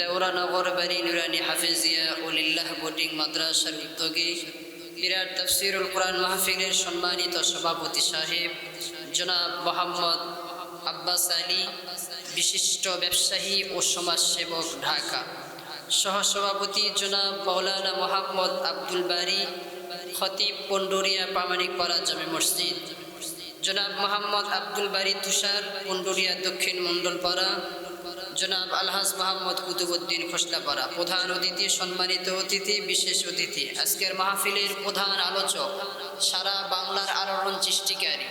দেওরা নগর বাড়ি নুরানি হাফিজিয়া উলিল্লাহ বোটিং মাদ্রাসার উদ্যোগে বিরাট তফসিরুল কোরআন মাহফিলের সম্মানিত সভাপতি সাহেব জনাব মোহাম্মদ আব্বাস আলী, বিশিষ্ট ব্যবসায়ী ও সমাজসেবক ঢাকা। সহসভাপতি জনাব মৌলানা মোহাম্মদ আব্দুল বারি, খতিব পন্ডুরিয়া পামানিকপাড়া জামে মসজিদ। জনাব মোহাম্মদ আব্দুল বারি তুষার পন্ডুরিয়া দক্ষিণ মণ্ডলপাড়া। জনাব আলহাজ মোহাম্মদ কুতুবুদ্দিন খোসলাপাড়া প্রধান অতিথি, সম্মানিত অতিথি, বিশেষ অতিথি, আজকের মাহফিলের প্রধান আলোচক, সারা বাংলার আলোড়ন সৃষ্টিকারী,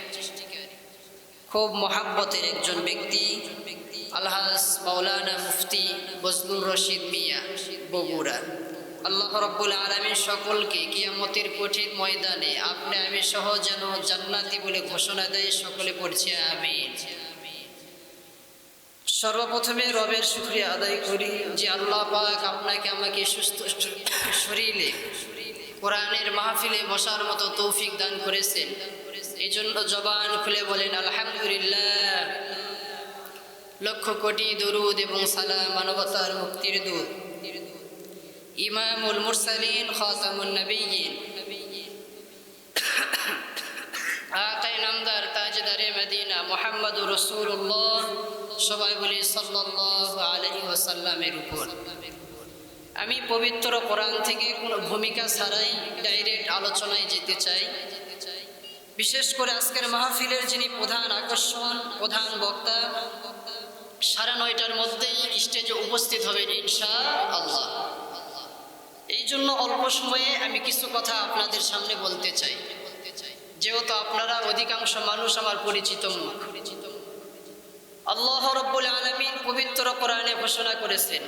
খুব মহাব্বতের একজন ব্যক্তি, আলহাজ মাওলানা মুফতি বজলুর রশিদ মিয়া বগুড়া। আল্লাহ রব্বুল আলমী সকলকে কিয়ামতের কঠিন ময়দানে আপনি আমি সহ যেন জান্নাতি বলে ঘোষণা দেয়, সকলে পড়ছে আমিন। সর্বপ্রথমে রবের শুক্রিয়া আদায় করি যে আল্লাহ পাক আপনাকে আমাকে সুস্থ শরীরে, কোরআনের মাহফিলে বসার মতো তৌফিক দান করেছেন। এই জন্য জবান খুলে বলেন, আলহামদুলিল্লাহ। লক্ষ কোটি দরুদ এবং সালাম মানবতার মুক্তির দূত। ইমামুল মুরসালিন, খাতামুন নবীন। আকাই নামদার তাজদারে মদিনা মোহাম্মদুর রসুল্লাহ সবাই বলি সাল্লাহ আলহি ওসাল্লামের উপর। আমি পবিত্র কোরআন থেকে কোনো ভূমিকা ছাড়াই ডাইরেক্ট আলোচনায় যেতে চাই। বিশেষ করে আজকের মাহফিলের যিনি প্রধান আকর্ষণ, প্রধান বক্তা, সাড়ে নয়টার মধ্যেই স্টেজে উপস্থিত হবেন ইনশা আল্লাহ এই জন্য অল্প সময়ে আমি কিছু কথা আপনাদের সামনে বলতে চাই। যেহেতু আপনারা অধিকাংশ মানুষ আমার পরিচিত আল্লাহ রব্বুল আলমিন পবিত্র কোরআনে ঘোষণা করেছেন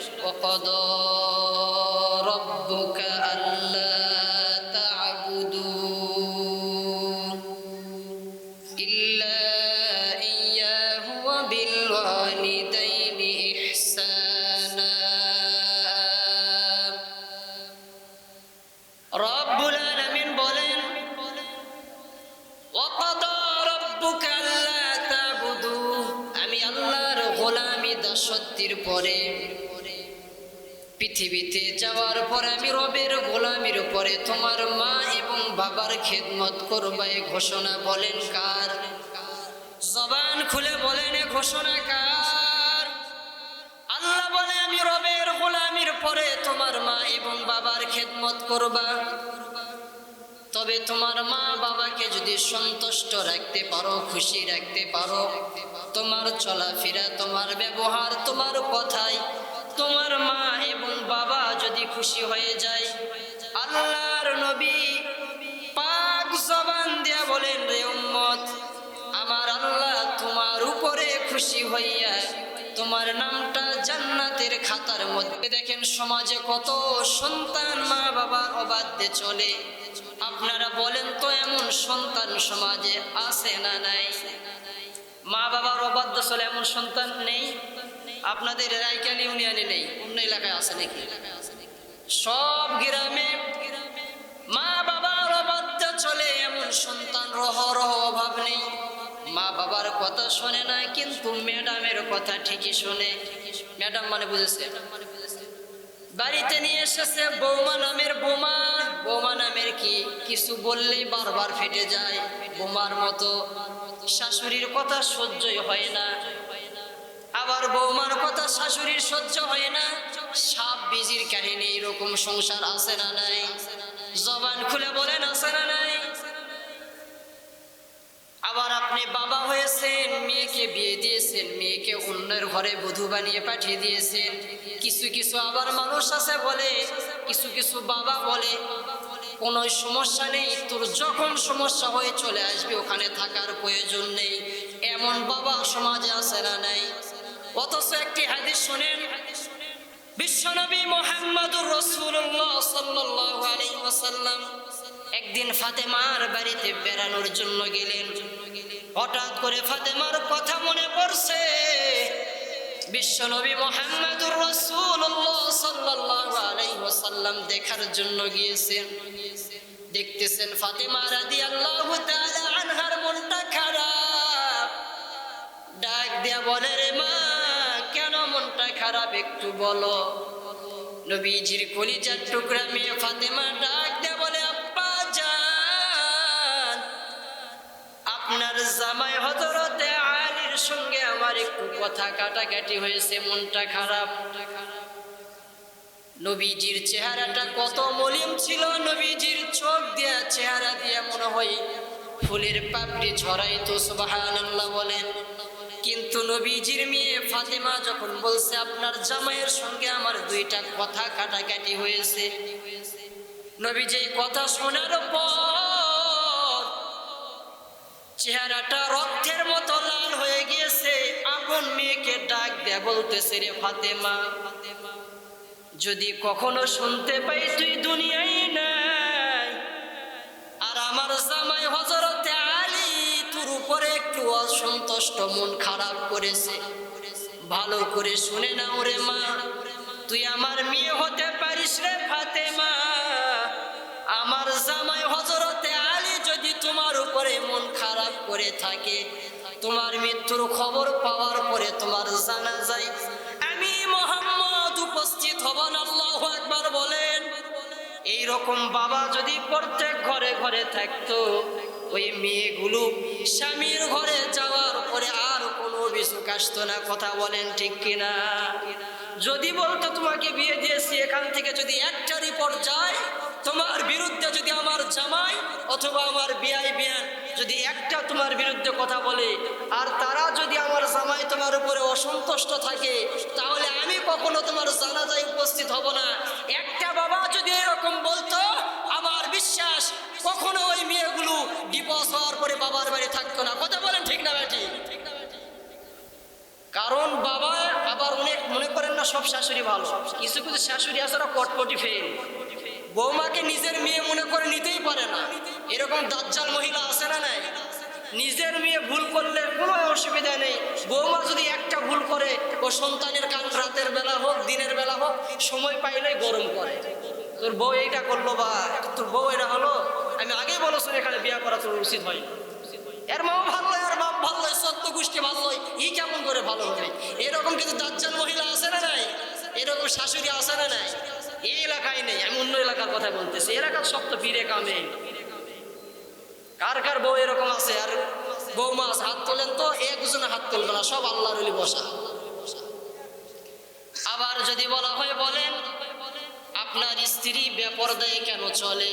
আমি আল্লাহর গোলামি দাসত্বের পরে। পৃথিবীতে যাওয়ার পরে আমি রবের গোলামির উপরে তোমার মা এবং বাবার খেদমত করবাই ঘোষণা বলেন কার? জবান খুলে বলেন ঘোষণা কার? আল্লাহ বলে, আমি রবের গোলামির পরে তোমার মা এবং বাবার খেদমত করবা। তবে তোমার মা বাবাকে যদি সন্তুষ্ট রাখতে পারো, খুশি রাখতে পারো, তোমার চলাফেরা, তোমার ব্যবহার, তোমার কথাই, তোমার মা এবং বাবা যদি খুশি হয়ে যায়, আল্লাহর নবী পাক জবান দেয়া বলেন, রে উম্মত, আমার আল্লাহ তোমার উপরে খুশি হইয়া তোমার নামটা জান্নাতের খাতার মধ্যে। দেখেন সমাজে কত সন্তান মা বাবার অবাধ্যে চলে। আপনারা বলেন তো এমন সন্তান সমাজে আছে না নাই? মা বাবার অবাধ্য চলে এমন সন্তান নেই? আপনাদের রায়কাল ইউনিয়নে নেই? অন্য এলাকায় আছে নাকি? সব গ্রামে মা বাবার অবাধ্য চলে এমন সন্তান রহ রহ অভাব নেই। মা বাবার কথা শোনে না, কিন্তু ম্যাডামের কথা ঠিকই শোনে। ম্যাডাম মানে বুঝেছে? বাড়িতে নিয়ে এসেছে বৌমা নামের বোমা। বোমা নামের কি? কিছু বললেই বারবার ফেটে যায়। বোমার মতো শাশুড়ির কথা সহ্যই হয় না। আবার বৌমার কথা শাশুড়ির সহ্য হয় না। সাপ বিজির কাহিনী এরকম সংসার আছে না নাই? জবান খুলে বলেন, আছে না নাই? আবার আপনি বাবা হয়েছেন, মেয়েকে বিয়ে দিয়েছেন, মেয়েকে অন্যের ঘরে বধূ বানিয়ে পাঠিয়ে দিয়েছেন। কিছু কিছু আবার মানুষ আছে বলে, কিছু কিছু বাবা বলে কোনো সমস্যা নেই, তোর যখন সমস্যা হয়ে চলে আসবে, ওখানে থাকার প্রয়োজন নেই। এমন বাবা সমাজে আছে না নাই? অথচ একটি হাদিস শোনেন বিশ্বনবী মোহাম্মদুর রসুল্লাহ সাল্লাহ আলী ওয়াসাল্লাম একদিন ফাতেমার বাড়িতে বেড়ানোর জন্য গেলেন। হঠাৎ করে ফাতেমার কথা মনে পড়ছে। বিশ্বনবী মোহাম্মদুর রসুল্লাহ সাল্লাহ আলাইহি ওয়াসাল্লাম দেখার জন্য গিয়েছেন। দেখতেছেন ফাতেমা রাদি আল্লাহ আনহার মনটা খারাপ। ডাক দিয়া বলে, রে মা, কেন মনটা খারাপ একটু বলো? নবীজির কলিজার টুকরা মেয়ে ফাতেমা ডাক কথা কাটাকাটি হয়েছে, মনটা খারাপ। নবীজির চেহারাটা কত মলিম ছিল, নবীজির চোখ দিয়া চেহারা দিয়া মনে হয় ফুলের পাপড়ি ছড়াইতো সুবহানাল্লাহ বলেন। কিন্তু নবীজির মেয়ে ফাতেমা যখন বলছে, আপনার জামাইয়ের সঙ্গে আমার দুইটা কথা কাটাকাটি হয়েছে। নবীজি কথা শোনার পর বলতেছে রে ফাতেমা, যদি কখনো শুনতে পাই তুই দুনিয়ায় নাই। আর আমার জামাই হজরতে আলী, তোর উপরে একটু অসন্তুষ্ট মন খারাপ করেছে। ভালো করে শুনে না ওরে মা, তুই আমার মেয়ে হতে পারিস রে ফাতেমা। আমার জামাই হজরতে আলী, যদি তোমার উপরে মন খারাপ করে থাকে। তোমার মৃত্যুর খবর পাওয়ার পরে তোমার জানা যায়, আমি মোহাম্মদ উপস্থিত হবেন আল্লাহ একবার বলেন এই রকম বাবা যদি প্রত্যেক ঘরে ঘরে থাকতো, ওই মেয়েগুলো স্বামীর ঘরে যাওয়ার পরে আর কোনো অভিযোগ আসতো না। কথা বলেন ঠিক কিনা? যদি বলতো, তোমাকে বিয়ে দিয়েছি, এখান থেকে যদি একটা রিপোর্ট যায় তোমার বিরুদ্ধে যদি আমার জামাই অথবা আমার বিয়াই বিয়ান যদি একটা তোমার বিরুদ্ধে কথা বলে, আর তারা যদি আমার জামাই তোমার উপরে অসন্তুষ্ট থাকে, তাহলে আমি কখনো তোমার জানাজায় উপস্থিত হব না। একটা বাবা যদি এরকম বলতো, আমার বিশ্বাস কখনো ওই মেয়েগুলো ডিভোর্স হওয়ার পরে বাবার বাড়ি থাকতো না। কথা বলেন ঠিক না বেটি কারণ বাবা আবার অনেক মনে করেন না, সব শাশুড়ি ভালো। কিছু কিছু শাশুড়ি আছে, ওরা কটপটি ফেল। বৌমাকে নিজের মেয়ে মনে করে নিতেই পারে না। এরকম দাজ্জাল মহিলা আছে না নাই? নিজের মেয়ে ভুল করলে কোনো অসুবিধা নেই। বৌমা যদি একটা ভুল করে, ও সন্তানের কান রাতের বেলা হোক, দিনের বেলা হোক, সময় পাইলেই গরম করে। তোর বউ এইটা করল বা? তোর বউ এটা হলো? আমি আগেই বলেছি এখানে বিয়ে করা তোর উচিত হয়। এর মাও ভালো, এর বাপ ভালো সত্য গোষ্ঠী ভালো, ই কেমন করে ভালো হবে? এরকম কিন্তু দাজ্জাল মহিলা আছে না নাই? এরকম শাশুড়ি আছে না নাই? এই এলাকায় নেই, আমি অন্য এলাকার কথা বলতেছি। এলাকার সব তো ফিরে কামে। কার কার বউ এরকম আছে? আর বৌমা আছে, হাত তোলেন তো একজনে হাত তুলবে না, সব আল্লাহর বসা। আবার যদি বলা হয় বলেন, আপনার স্ত্রী বেপরদায় কেন চলে?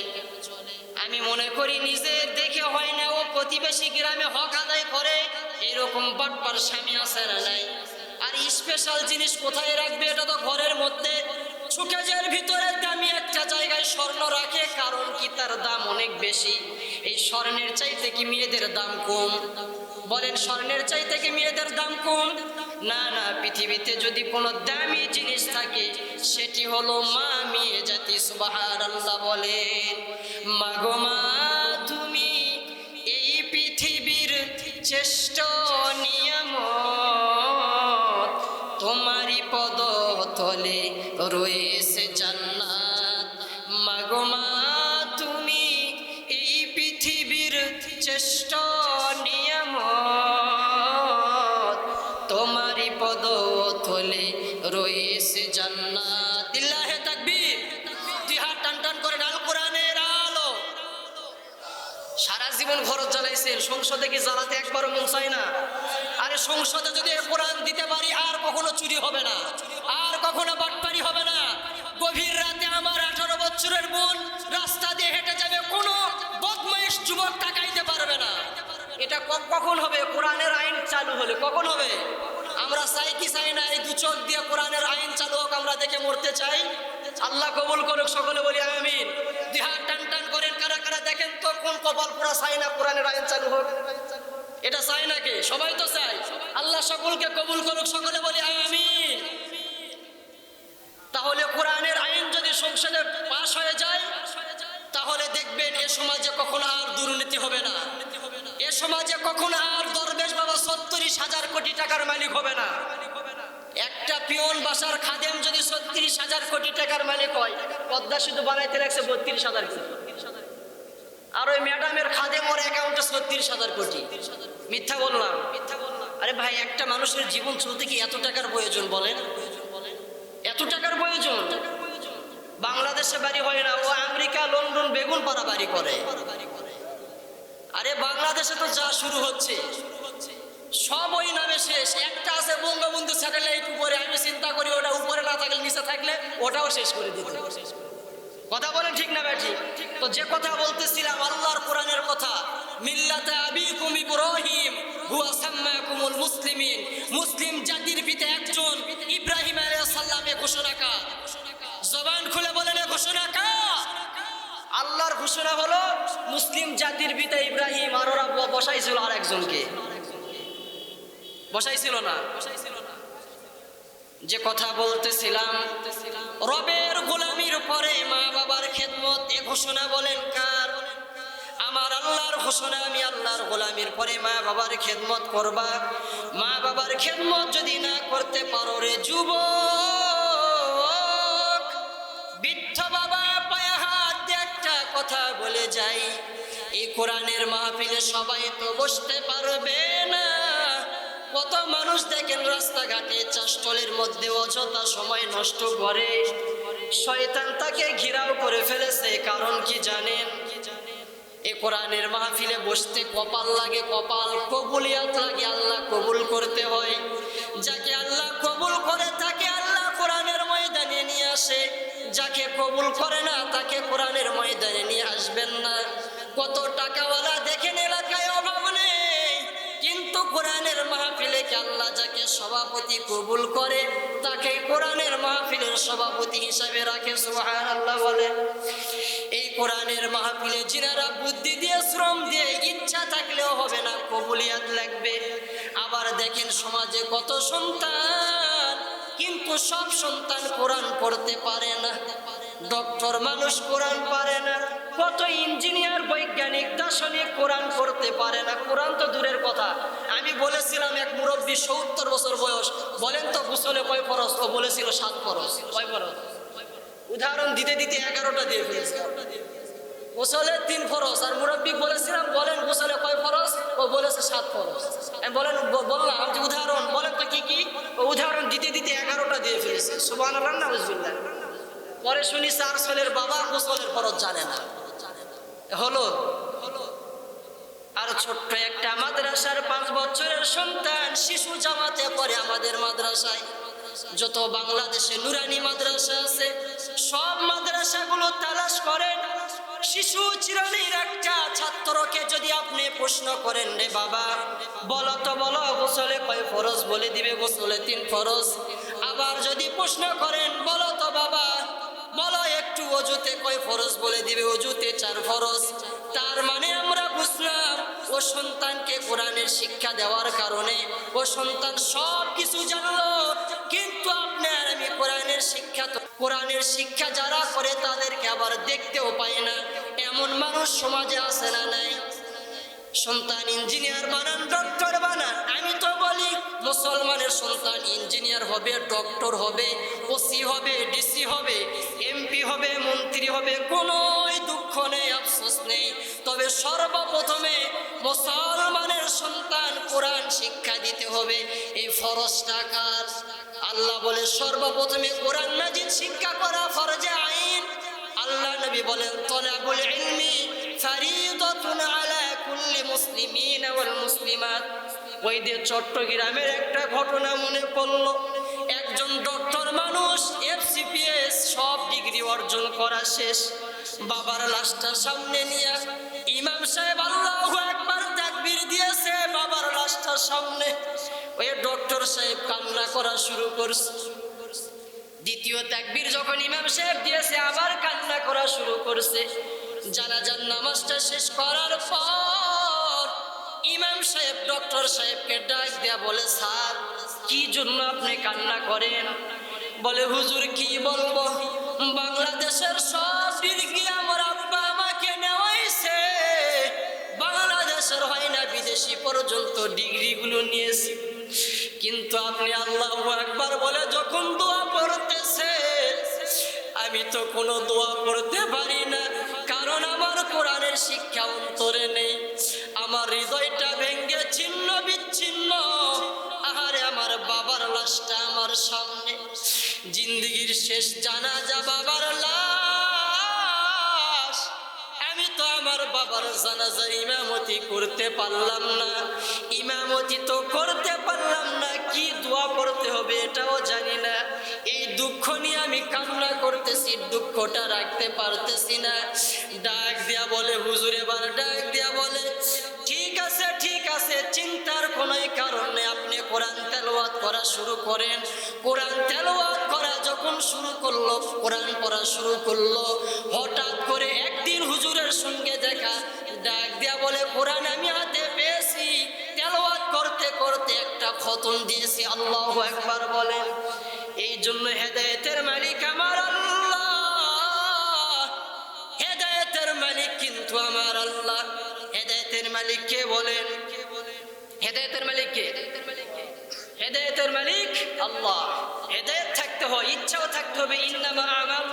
আমি মনে করি নিজে দেখে হয় না, ও প্রতিবেশী গ্রামে হক আদায় করে, এরকম বাটপার স্বামী আছে না নাই? আর স্পেশাল জিনিস কোথায় রাখবে, এটা তো ঘরের মধ্যে। সুকেজের ভিতরে দামি একটা জায়গায় স্বর্ণ রাখে, কারণ কি তার দাম অনেক বেশি। এই স্বর্ণের চাইতে কি মেয়েদের দাম কম? বলেন, স্বর্ণের চাইতে কি মেয়েদের দাম কম? না না, পৃথিবীতে যদি কোনো দামি জিনিস থাকে, সেটি হলো মা মেয়ে জাতি সুবাহার আল্লাহ বলেন। মাগো মা, তুমি এই পৃথিবীর চেষ্ট নিয়ামত। জীবন খরচ জ্বালাইছেন। সংসদে কি জ্বালাতে একবারও মন চায় না? আরে সংসদে যদি কোরআন দিতে পারি, আর কখনো চুরি হবে না। আর কখনো বাটপারি হবে না। গভীর রাতে আমার আঠারো বছরের বোন রাস্তা দিয়ে হেঁটে যাবে, কোনো বদমাইশ যুবক তাকাইতে পারবে না। এটা কখন হবে? কোরআনের আইন চালু হলে কখন হবে? আমরা চাই কি চাই না? এই দু চোখ দিয়ে কোরআনের আইন চালু হোক, আমরা দেখে মরতে চাই। আল্লাহ কবুল করুক, সকলে বলি, আমিন। কপাল পুরা চাই না, কোরআনের আইন চালু হোক। এটা চাই নাকি? সবাই তো চাই আল্লাহ সকলকে কবুল করুক, সকলে বলি আমিন। তাহলে কোরআনের আইন যদি সংসদে পাশ হয়ে যায়, তাহলে দেখবেন এ সমাজে কখনো আর দুর্নীতি হবে না। এ সমাজে কখনো আর দরবেশ বাবা সত্তরিশ হাজার কোটি টাকার মালিক হবে না। একটা পিয়ন বাসার খাদেম যদি সত্তিরিশ হাজার কোটি টাকার মালিক হয়, পদ্মা শুধু বানাইতে লাগছে বত্রিশ হাজার কোটি। আর ওই ম্যাডামের খাদেম ওর অ্যাকাউন্টে ছত্রিশ হাজার কোটি। মিথ্যা বললাম মিথ্যা বললাম আরে ভাই, একটা মানুষের জীবন চলতে কি এত টাকার প্রয়োজন বলেন? এত টাকার প্রয়োজন? বাংলাদেশে বাড়ি হয় না, ও আমেরিকা, লন্ডন, বেগুন পাড়া বাড়ি করে। আরে বাংলাদেশে তো যা শুরু হচ্ছে, সব ওই নামে শেষ। একটা আছে বঙ্গবন্ধু স্যাটেলাইট উপরে, আমি চিন্তা করি ওটা উপরে না থাকলে নিচে থাকলে ওটাও শেষ করে দিতে। কথা বলেন ঠিক না ব্যাঠি তো যে কথা বলতেছিলাম আল্লাহর কোরআনের কথা, মিল্লাতে আবিকুম ইব্রাহিম, হুয়া সাম্মাকুমুল মুসলিমিন। মুসলিম জাতির পিতা একজন ইব্রাহিম আলাইহিস সালামে ঘোষণা কা জবান খুলে বলেন ঘোষণা কা আল্লাহর ঘোষণা হলো, মুসলিম জাতির পিতা ইব্রাহিম আর ওরা বসাইছিল আর একজনকে বসাইছিল না? যে কথা বলতেছিলাম, রবের গোলামির পরে মা বাবার খেদমত, এ ঘোষণা বলেন কার? আমার আল্লাহর ঘোষণা, আমি আল্লাহর গোলামির পরে মা বাবার খেদমত করবা। মা বাবার খেদমত যদি না করতে পারো রে যুবক, বৃদ্ধ বাবা পায়ে হাত একটা কথা বলে যাই। এই কোরআনের মাহফিলে সবাই তো বসতে পারবে না। কত মানুষ দেখেন রাস্তাঘাটে চাষটলের মধ্যে অযথা সময় নষ্ট করে। শয়তান তাকে ঘিরাও করে ফেলেছে, কারণ কি জানেন? এ কোরআনের মাহফিলে বসতে কপাল লাগে, কপাল কবুলিয়াত লাগে, আল্লাহ কবুল করতে হয়। যাকে আল্লাহ কবুল করে, তাকে আল্লাহ কোরআনের ময়দানে নিয়ে আসে। যাকে কবুল করে না, তাকে কোরআনের ময়দানে নিয়ে আসবেন না। কত টাকাওয়ালা দেখেন কোরআনের মাহফিলে আল্লাহ যাকে সভাপতি কবুল করে তাকে কোরআনের মাহফিলের সভাপতি হিসাবে রাখে সুবহান আল্লাহ বলে। এই কোরআনের মাহফিলে যিনারা বুদ্ধি দিয়ে, শ্রম দিয়ে, ইচ্ছা থাকলেও হবে না, কবুলিয়াত লাগবে। আবার দেখেন সমাজে কত সন্তান, কিন্তু সব সন্তান কোরআন পড়তে পারে না। ডক্টর মানুষ কোরআন পারে না। কত ইঞ্জিনিয়ার, বৈজ্ঞানিক দার্শনিক কোরআন পড়তে পারে না। কোরআন তো দূরের কথা। আমি বলেছিলাম এক মুরব্বী, সত্তর বছর বয়স। বলেন তো, গুসলে কয় ফরস ও বলেছিল সাত ফরস কয় ফরস উদাহরণ দিতে দিতে এগারোটা দিয়ে ফেলেছে। গোসলে তিন ফরস আর মুরব্বী বলেছিলাম, বলেন গোসলে কয় ফরস ও বলেছে সাত ফরস আমি বলেন বললাম যে উদাহরণ, বলেন তো কি কি? ও উদাহরণ দিতে দিতে এগারোটা দিয়ে ফেলেছে। সুবান আল্লাহ না বুঝবিল্লা পরে শুনি, চার ছেলের বাবা গোসলের ফরজ জানে না। হলো, আর ছোট্ট একটা মাদ্রাসার পাঁচ বছরের সন্তান, শিশু জামাতে পড়ে আমাদের মাদ্রাসায়। যত বাংলাদেশে নুরানি মাদ্রাসা আছে, সব মাদ্রাসাগুলো তালাশ করেন। শিশু চিরানির একটা ছাত্রকে যদি আপনি প্রশ্ন করেন, রে বাবা, বলো তো, বলো, গোসলে কয় ফরজ? বলে দিবে, গোসলে তিন ফরজ। আবার যদি প্রশ্ন করেন, বলো তো, বাবা বলো একটু অজুতে কয় ফরজ বলে দিবে, অজুতে চার ফরজ। তার মানে আমরা বুঝলাম, ও সন্তানকে কোরআনের শিক্ষা দেওয়ার কারণে ও সন্তান সব কিছু জানলো, কিন্তু আপনার আমি কোরআনের শিক্ষা তো কোরআনের শিক্ষা যারা করে তাদেরকে আবার দেখতেও পাই না। এমন মানুষ সমাজে আসে না নাই? সন্তান ইঞ্জিনিয়ার বানান ডক্টর বানান মুসলমানের সন্তান ইঞ্জিনিয়ার হবে, ডক্টর হবে, ওসি হবে, ডিসি হবে, এমপি হবে, মন্ত্রী হবে কোনো দুঃখ নেই, আফসোস নেই। তবে সর্বপ্রথমে মুসলমানের সন্তান কোরআন শিক্ষা দিতে হবে। এই ফরজ টাকার আল্লাহ বলে, সর্বপ্রথমে কোরআন মাজিদ শিক্ষা করা ফরজে আইন। আল্লাহ নবী বলেন, তলাবুল ইলমি ফারিদাতুন আলা কুল্লি মুসলিমিন ওয়াল মুসলিমাত। ওই যে চট্টগ্রামের একটা ঘটনা মনে পড়ল। একজন ডক্টর মানুষ এফসিপিএস সব ডিগ্রি অর্জন করা শেষ। বাবার লাশটা সামনে নিয়ে ইমাম সাহেব আল্লাহু একবার তাকবীর দিয়েছে, বাবার লাশটার সামনে। ওই ডক্টর সাহেব কান্না করা শুরু করছে। দ্বিতীয় তাকবীর যখন ইমাম সাহেব দিয়েছে, আবার কান্না করা শুরু করছে। জানাজার নামাজটা শেষ করার পর সাহেব, ডক্টর সাহেবকে ডাক দেয়া বলে, স্যার, কি জন্য আপনি কান্না করেন? বলে, হুজুর, কি বলব? বাংলাদেশের আমার আব্বা আমাকে নেওয়াইছে। বাংলাদেশের হয় না, বিদেশি পর্যন্ত ডিগ্রিগুলো নিয়েছে। কিন্তু আপনি আল্লাহ একবার বলে, যখন দোয়া পড়তেছে, আমি তো কোনো দোয়া পড়তে পারি না। কারণ আমার কোরআনের শিক্ষা অন্তরে নেই। আমার হৃদয়টা সামনে। জিন্দগির শেষ জানা যা বাবার লাশ। আমি তো আমার বাবার জানাজা ইমামতি করতে পারলাম না। ইমামতি তো করতে পারলাম না, কি দোয়া করতে হবে এটাও জানি না। এই দুঃখ নিয়ে আমি কামনা করতেছি, দুঃখটা রাখতে পারতেছি না। ডাক দিয়া বলে, হুজুর, এবার ডাক দিয়া বলে, ঠিক আছে ঠিক আছে, চিন্তার কোনো কারণ করা শুরু করেন। কোরআন তেলাওয়াত করা যখন শুরু করল, কোরআন পড়া শুরু করল, হঠাৎ করে একদিন হুজুরের সঙ্গে দেখা, ডাক দিয়া বলে, কোরআন আমি হাতে পেয়েছি। তেলাওয়াত করতে করতে একটা খতম দিয়েছি, আল্লাহ একবার বলেন। এই জন্য হেদায়েতের মালিক আমার আল্লাহ। হেদায়েতের মালিক কিন্তু আমার আল্লাহ। হেদায়েতের মালিক কে বলেন? হেদায়েতের মালিক কে? হেদায়েতের মালিক আল্লাহ। হেদায়েত থাকতে হয়, ইচ্ছাও থাকতে হবে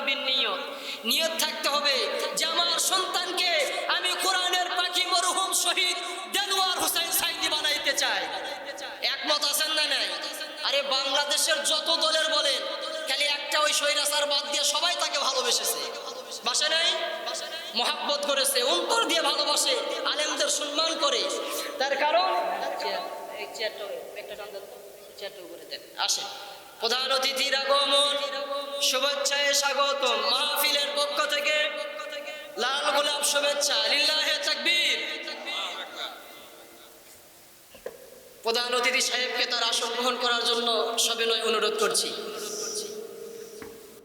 বিন্নিয়ত। নিয়ত থাকতে হবে যে আমার সন্তানকে আমি কোরআনের পাখি মরহুম শহীদ দেলোয়ার হোসেন সাইদি বানাইতে চাই। একমত আছেন না নাই? আরে বাংলাদেশের যত দলের বলেন, খালি একটা ওই সৈরাচার বাদ দিয়ে সবাই তাকে ভালোবেসেছে। বাসে নাই? মহাব্বত করেছে, অন্তর দিয়ে ভালোবাসে, আলেমদের সম্মান করে। তার কারণ? একটা চেয়ারটা উপরে দেন। আসেন। প্রধান অতিথির আগমন, শুভেচ্ছায় স্বাগত মাহফিলের পক্ষ থেকে। লাল গোলাপ শুভেচ্ছা, লিল্লাহে তাকবীর। প্রধান অতিথি সাহেবকে তার আসন গ্রহণ করার জন্য সবিনয় অনুরোধ করছি।